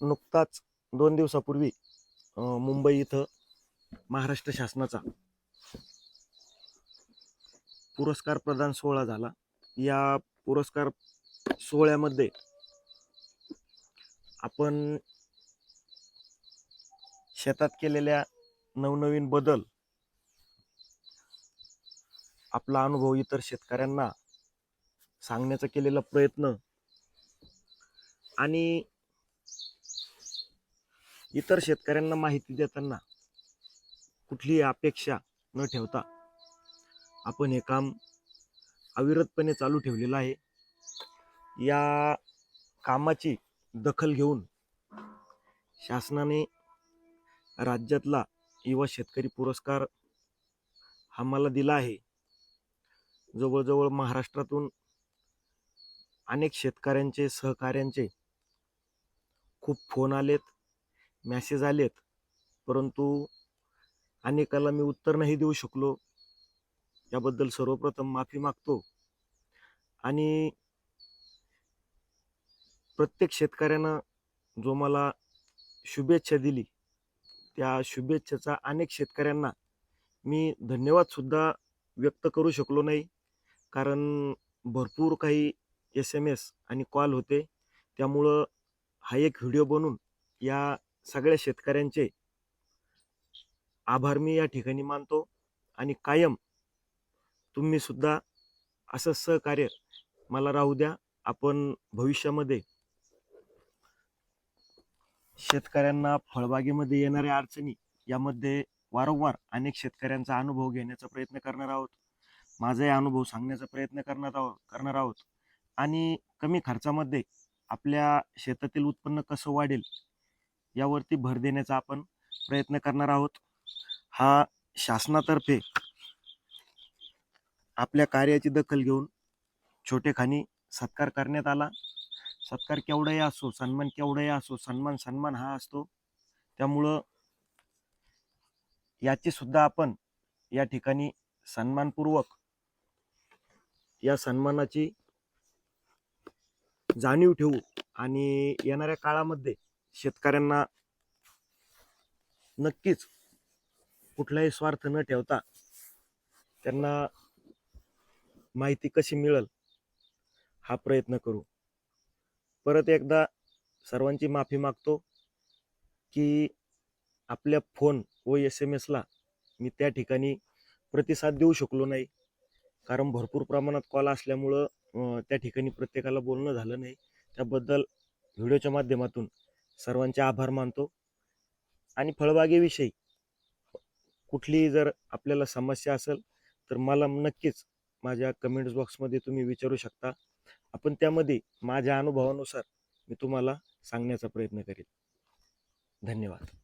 नुकताच दोन दिवसापूर्वी मुंबई इथं महाराष्ट्र शासनाचा पुरस्कार प्रदान सोहळा झाला. या पुरस्कार सोहळ्यामध्ये आपण शेतात केलेल्या नवनवीन बदल आपला अनुभव इतर शेतकऱ्यांना सांगण्याचा केलेला प्रयत्न आणि इतर शेतकऱ्यांना माहिती देताना कुठलीही अपेक्षा न ठेवता आपण हे काम अविरतपणे चालू ठेवलेलं आहे. या कामाची दखल घेऊन शासनाने राज्यातला युवा शेतकरी पुरस्कार हा मला दिला आहे. जवळजवळ महाराष्ट्रातून अनेक शेतकऱ्यांचे सहकाऱ्यांचे खूप फोन आलेत. मॅसेज आलेत. परंतु अनेकाला मी उत्तर नाही देऊ शकलो. याबद्दल सर्वप्रथम माफी मागतो. आणि प्रत्येक शेतकऱ्यानं जो मला शुभेच्छा दिली त्या शुभेच्छेचा अनेक शेतकऱ्यांना मी धन्यवादसुद्धा व्यक्त करू शकलो नाही. कारण भरपूर काही एस एम एस आणि कॉल होते. त्यामुळं हा एक व्हिडिओ बनून या सगळ्या शेतकऱ्यांचे आभार मी या ठिकाणी मानतो आणि कायम तुम्ही सुद्धा असं सहकार्य मला राहू द्या. आपण भविष्यामध्ये शेतकऱ्यांना फळबागेमध्ये येणाऱ्या अडचणी यामध्ये वारंवार अनेक शेतकऱ्यांचा अनुभव घेण्याचा प्रयत्न करणार आहोत. माझाही अनुभव सांगण्याचा प्रयत्न करणार आहोत करणार आहोत. आणि कमी खर्चामध्ये आपल्या शेतातील उत्पन्न कसं वाढेल यावरती भर देण्याचा आपण प्रयत्न करणार आहोत. हा शासनातर्फे आपल्या कार्याची दखल घेऊन छोटेखानी सत्कार करण्यात आला. सत्कार केवढाही असो सन्मान केवढाही असो सन्मान सन्मान हा असतो. त्यामुळं याची सुद्धा आपण या ठिकाणी सन्मानपूर्वक या सन्मानाची जाणीव ठेवू आणि येणाऱ्या काळामध्ये शेतकऱ्यांना नक्कीच कुठलाही स्वार्थ न ठेवता त्यांना माहिती कशी मिळेल हा प्रयत्न करू. परत एकदा सर्वांची माफी मागतो की आपल्या फोन व एस एम एसला मी त्या ठिकाणी प्रतिसाद देऊ शकलो नाही. कारण भरपूर प्रमाणात कॉल असल्यामुळं त्या ठिकाणी प्रत्येकाला बोलणं झालं नाही. त्याबद्दल व्हिडिओच्या माध्यमातून सर्वांचे आभार मानतो. आणि फळबागेविषयी कुठलीही जर आपल्याला समस्या असेल तर मला नक्कीच माझ्या कमेंट्स बॉक्समध्ये तुम्ही विचारू शकता. आपण त्यामध्ये माझ्या अनुभवानुसार मी तुम्हाला सांगण्याचा प्रयत्न करेन. धन्यवाद.